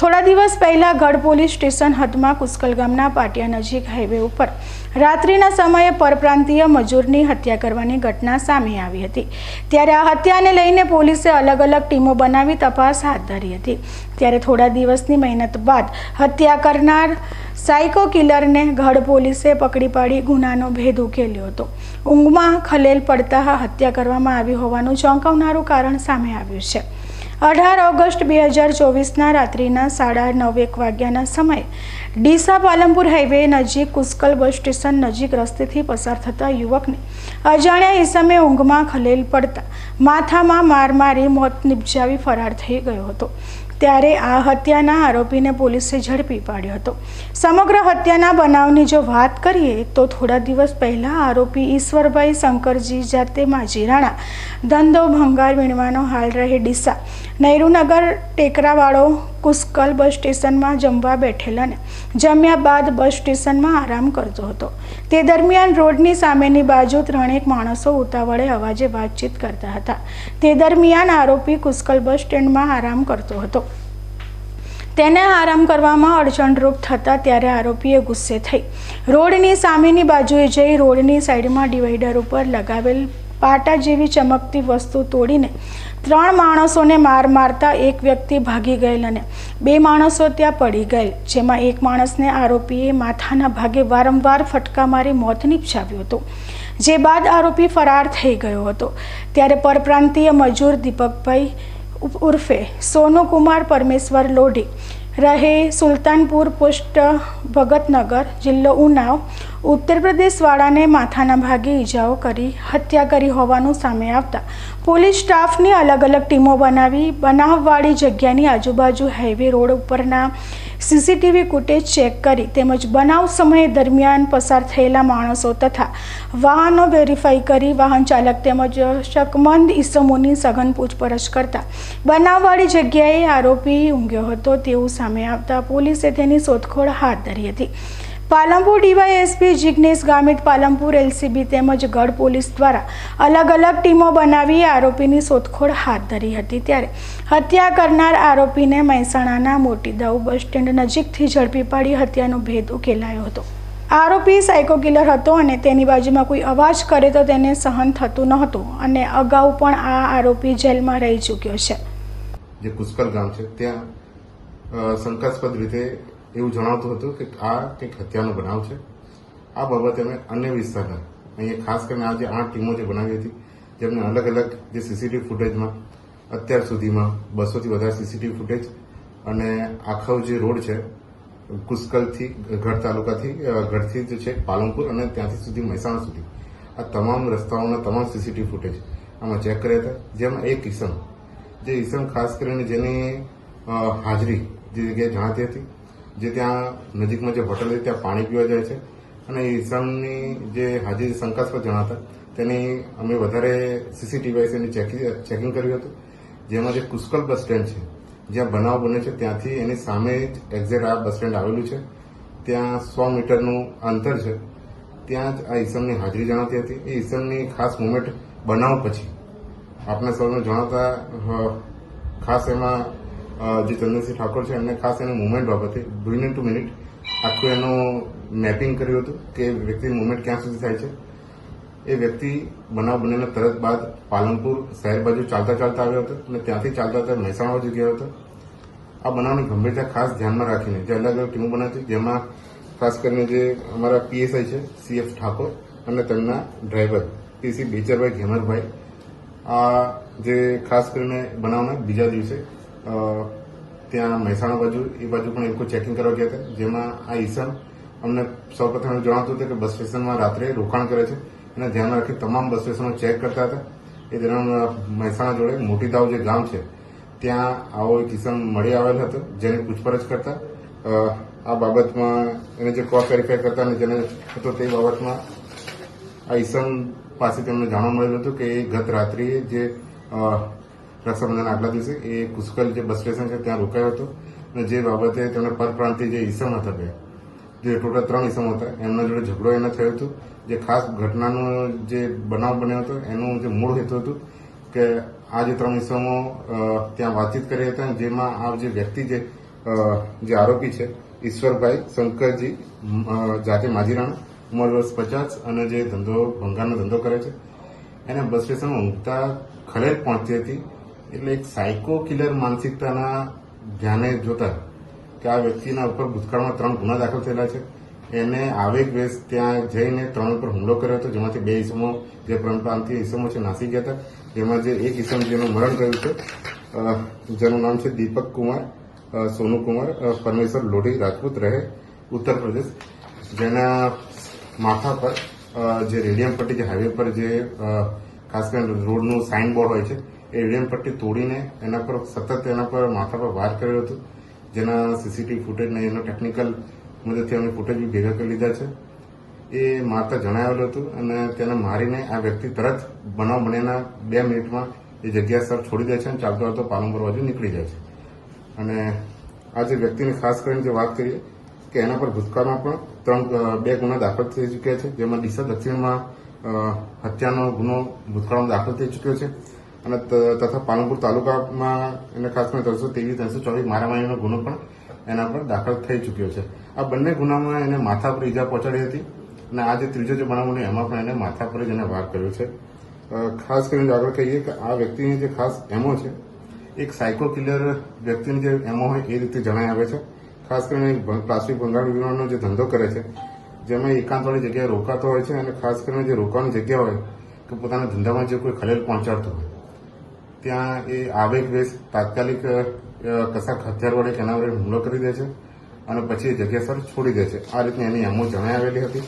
થોડા દિવસ પહેલા ગઢ પોલીસ સ્ટેશન હદમાં કુસ્કલ ગામના પાટિયા નજીક હાઈવે ઉપર રાત્રિના સમયે પરપ્રાંતીય મજૂરની હત્યા કરવાની ઘટના સામે આવી હતી. ત્યારે આ હત્યાને લઈને પોલીસે અલગ અલગ ટીમો બનાવી તપાસ હાથ ધરી હતી. ત્યારે થોડા દિવસની મહેનત બાદ હત્યા કરનાર સાયકો કિલરને ગઢ પોલીસે પકડી પાડી ગુનાનો ભેદ ઉકેલ્યો હતો. ઊંઘમાં ખલેલ પડતા હત્યા કરવામાં આવી હોવાનું ચોંકાવનારું કારણ સામે આવ્યું છે. અઢાર ઓગસ્ટ બે હજાર ચોવીસના રાત્રિના સાડા નવ એક વાગ્યાના સમયે ડીસા પાલનપુર હાઈવે નજીક કુસ્કલ બસ સ્ટેશન નજીક રસ્તેથી પસાર થતા યુવકને અજાણ્યા ઈસમે ઊંઘમાં ખલેલ પડતા માથામાં માર મારી મોત નિપજાવી ફરાર થઈ ગયો હતો. ત્યારે આ હત્યાના આરોપીને પોલીસે ઝડપી પાડ્યો હતો. સમગ્ર હત્યાના બનાવની જો વાત કરીએ, તો થોડા દિવસ પહેલાં આરોપી ઈશ્વરભાઈ શંકરજી જાતે માજીરાણા ધંધો ભંગાર વીણવાનો હાલ રહે ડીસા. નહેરુનગર ટેકરાવાળો કુસ્કલ બસ સ્ટેશનમાં જમવા બેઠેલા ને જમ્યા બાદ બસ સ્ટેશનમાં આરામ કરતો હતો. તે દરમિયાન રોડની સામેની બાજુ ત્રણેક માણસો ઉતાવળે અવાજે વાતચીત કરતા હતા. તે દરમિયાન આરોપી કુસ્કલ બસ સ્ટેન્ડમાં આરામ કરતો હતો. તેને આરામ કરવામાં અડચણરૂપ થતાં ત્યારે આરોપીએ ગુસ્સે થઈ. રોડની સામેની બાજુએ જઈ રોડની સાઈડમાં ડિવાઈડર ઉપર લગાવેલ પાટા જેવી ચમકતી વસ્તુ તોડીને ત્રણ માણસોને માર મારતા એક વ્યક્તિ ભાગી ગયેલ અને બે માણસો ત્યાં પડી ગયેલ, જેમાં એક માણસને આરોપીએ માથાના ભાગે વારંવાર ફટકા મારી મોત નિપજાવ્યું હતું, જે બાદ આરોપી ફરાર થઈ ગયો હતો. ત્યારે પરપ્રાંતીય મજૂર દીપકભાઈ ઉર્ફે સોનુકુમાર પરમેશ્વર લોઢી રહે સુલતાનપુર પોસ્ટ ભગતનગર જિલ્લો ઉનાવ ઉત્તર પ્રદેશવાળાને માથાના ભાગે ઈજાઓ કરી, હત્યા કરી હોવાનું સામે આવતા પોલીસ સ્ટાફની અલગ અલગ ટીમો બનાવી, બનાવવાળી જગ્યાની આજુબાજુ હાઈવે રોડ ઉપરના સીસીટીવી ફૂટેજ ચેક કરી તેમજ બનાવ સમય દરમિયાન પસાર થયેલા માણસો તથા વાહનો વેરીફાઈ કરી વાહન ચાલક તેમજ શકમંદ ઈસમોની સઘન પૂછપરછ કરતા બનાવવાળી જગ્યાએ આરોપી ઊંઘ્યો હતો તેવું સામે આવતા પોલીસે તેની શોધખોળ હાથ ધરી હતી. પાલનપુર ડીવાયએસપી જિગ્નેશ ગામિત પાલમપુર એલસીબી તેમજ ગઢ પોલીસ દ્વારા અલગ અલગ ટીમો બનાવી આરોપીની શોધખોળ હાથ ધરી હતી ત્યારે હત્યા કરનાર આરોપીને મહેસાણાના મોટી દાઉ બસ સ્ટેન્ડ નજીકથી ઝડપી પાડી હત્યાનો ભેદ ઉકેલાયો હતો. આરોપી સાયકો કિલર હતો અને તેની બાજુમાં કોઈ અવાજ કરે તો તેને સહન થતું નહોતું અને અગાઉ પણ આ આરોપી જેલમાં રહી ચૂક્યો છે. જે પુષ્કર ગામ છે, ત્યાં શંકાસ્પદ રીતે એવું જણાવતું હતું કે આ કંઈક હત્યાનો બનાવ છે. આ બાબતે અમે અન્ય વિસ્તારના, અહીંયા ખાસ કરીને આ જે આઠ ટીમો જે બનાવી હતી, જેમને અલગ અલગ જે સીસીટીવી ફૂટેજમાં અત્યાર સુધીમાં બસોથી વધારે સીસીટીવી ફૂટેજ અને આખો જે રોડ છે કુસ્કલથી ગઢ તાલુકાથી ગઢથી જે છે પાલનપુર અને ત્યાંથી સુધી મહેસાણા સુધી. આ તમામ રસ્તાઓના તમામ સીસીટીવી ફૂટેજ આમાં ચેક કર્યા હતા. જેમાં એક ઇસમ જે ઈસમ ખાસ કરીને જેની હાજરી જે જગ્યાએ જણાતી હતી જે ત્યાં નજીકમાં જે હોટલ હતી ત્યાં પાણી પીવા જાય છે. અને ઈસમની જે હાજરી શંકાસ્પદ જણાતા, તેની અમે વધારે સીસીટીવી ચેકિંગ કર્યું હતું. જેમાં જે કુસ્કલ બસ સ્ટેન્ડ છે, જ્યાં બનાવ બને છે, ત્યાંથી એની સામે જ એક્ઝેક્ટ આ બસ સ્ટેન્ડ આવેલું છે. ત્યાં સો મીટરનું અંતર છે. ત્યાં જ આ ઈસમની હાજરી જણાતી હતી. એ ઈસમની ખાસ મુમેન્ટ બનાવ પછી. આપને સૌને જણાવતા ખાસ એમાં જે ચંદ્રસિંહ ઠાકોર છે, એમને ખાસ એને મુવમેન્ટ બાબતે મિનિટ ટુ મિનિટ આખું એનું મેપિંગ કર્યું હતું કે વ્યક્તિ મુવમેન્ટ ક્યાં સુધી થાય છે. એ વ્યક્તિ બનાવ બનેલા તરત બાદ પાલનપુર શહેર બાજુ ચાલતા ચાલતા આવ્યો હતો અને ત્યાંથી ચાલતા ચાલતા મહેસાણા બાજુ ગયો હતો. આ બનાવની ગંભીરતા ખાસ ધ્યાનમાં રાખીને, જે અલગ અલગ ટીમો બનાવી જેમાં ખાસ કરીને જે અમારા પીએસઆઈ છે સીએફ ઠાકોર અને તેમના ડ્રાઈવર પીસી બેચરભાઈ ઘેમરભાઈ. આ જે ખાસ કરીને બનાવના બીજા દિવસે ત્યાં મહેસાણા બાજુ, એ બાજુ પણ એ લોકો ચેકિંગ કરવા ગયા હતા, જેમાં આ ઈસમ અમને સૌપ્રથમ જણાવતું હતું કે બસ સ્ટેશનમાં રાત્રે રોકાણ કરે છે. અને ધ્યાનમાં રાખી તમામ બસ સ્ટેશનો ચેક કરતા હતા. એ દરમિયાન મહેસાણા જોડે મોટી દાવ જે ગામ છે, ત્યાં આવો એક ઈસમ મળી આવેલ હતો, જેની પૂછપરછ કરતા આ બાબતમાં એને જે ક્રોસ વેરીફાઈ કરતા અને જેને હતો તે બાબતમાં આ ઈસમ પાસે તેમને જાણવા મળેલું હતું કે એ ગત રાત્રિએ જે અ, આટલા દિવસે એ કુસ્કલ જે બસ સ્ટેશન છે ત્યાં રોકાયો હતો અને જે બાબતે તેમણે પરપ્રાંતિ જે ઈસમ હતા બે જે ટોટલ ત્રણ ઈસમ હતા એમના જોડે ઝઘડો એને થયો હતો. જે ખાસ ઘટનાનો જે બનાવ બન્યો હતો એનું જે મૂળ હેતુ હતું કે આ જે ત્રણ ઈસમો ત્યાં વાતચીત કરી હતા જેમાં આ જે વ્યક્તિ જે જે આરોપી છે ઈશ્વરભાઈ શંકરજી જાતે માજીરાણા ઉંમર વર્ષ પચાસ અને જે ધંધો ભંગારનો ધંધો કરે છે. એને બસ સ્ટેશનમાં ઊંઘતા ખલેલ પહોંચતી હતી. એટલે એક સાયકો કિલર માનસિકતાના ધ્યાને જોતા કે આ વ્યક્તિના ઉપર ભૂતકાળમાં ત્રણ ગુના દાખલ થયેલા છે. એને આવેગ વેશ ત્યાં જઈને ત્રણ ઉપર હુમલો કર્યો હતો, જેમાંથી બે ઈસમો, જે પરંપરાંતીય ઈસમો છે, નાસી ગયા હતા. જેમાં જે એક ઈસમ જેનું મરણ કર્યું છે જેનું નામ છે દીપક કુમાર સોનુકુમાર સોનુ કુમાર પરમેશ્વર લોઢી રાજપૂત રહે ઉત્તર પ્રદેશ. જેના માથા પર જે રેડિયમ પટ્ટી જે હાઈવે પર જે ખાસ કરીને રોડનું સાઇન બોર્ડ હોય છે એ રેડિયમ પટ્ટી તોડીને એના પર સતત એના પર માથા પર વાર કર્યો હતો, જેના સીસીટીવી ફૂટેજ ને એનો ટેકનિકલ મદદથી અમે ફૂટેજ બી ભેગા કરી લીધા છે. એ મારતા જણાવેલું હતું અને તેને મારીને આ વ્યક્તિ તરત બનાવ બનેના બે મિનિટમાં એ જગ્યા સર છોડી દે છે અને ચાલતો ચાલતો પાલનપુર બાજુ નીકળી જાય છે. અને આ જે વ્યક્તિની ખાસ કરીને જે વાત કરીએ કે એના પર ભૂતકાળમાં પણ ત્રણ બે ગુના દાખલ થઈ ચૂક્યા છે, જેમાં ડીસા દક્ષિણમાં હત્યાનો ગુનો ભૂતકાળમાં દાખલ થઈ ચૂક્યો છે. અને તથા પાલનપુર તાલુકામાં એને ખાસ કરીને ત્રણસો ત્રેવીસ, ત્રણસો ચોવીસ મારામારીનો ગુનો પણ એના પર દાખલ થઈ ચૂક્યો છે. આ બંને ગુનામાં એને માથા પર ઈજા પહોંચાડી હતી અને આ જે ત્રીજો જે બનાવ બન્યો એમાં પણ એને માથા પર જ એને વાર કર્યો છે. ખાસ કરીને આગળ કહીએ કે આ વ્યક્તિની જે ખાસ એમો છે, એક સાયકો કિલર વ્યક્તિની જે એમો હોય એ રીતે જણાય આવે છે. ખાસ કરીને પ્લાસ્ટિક ભંગાણ વિતરણનો જે ધંધો કરે છે, જેમાં એકાંતવાળી જગ્યાએ રોકાતો હોય છે અને ખાસ કરીને જે રોકાવાની જગ્યા હોય કે પોતાના ધંધામાં જે કોઈ ખલેલ પહોંચાડતો હોય. ત્યાં એ આવેગ વેશ તાત્કાલિક કસાક હથિયાર વડે એના વડે હુમલો કરી દે છે અને પછી એ જગ્યા સર છોડી દે છે. આ રીતની એની એમો જણાવેલી હતી.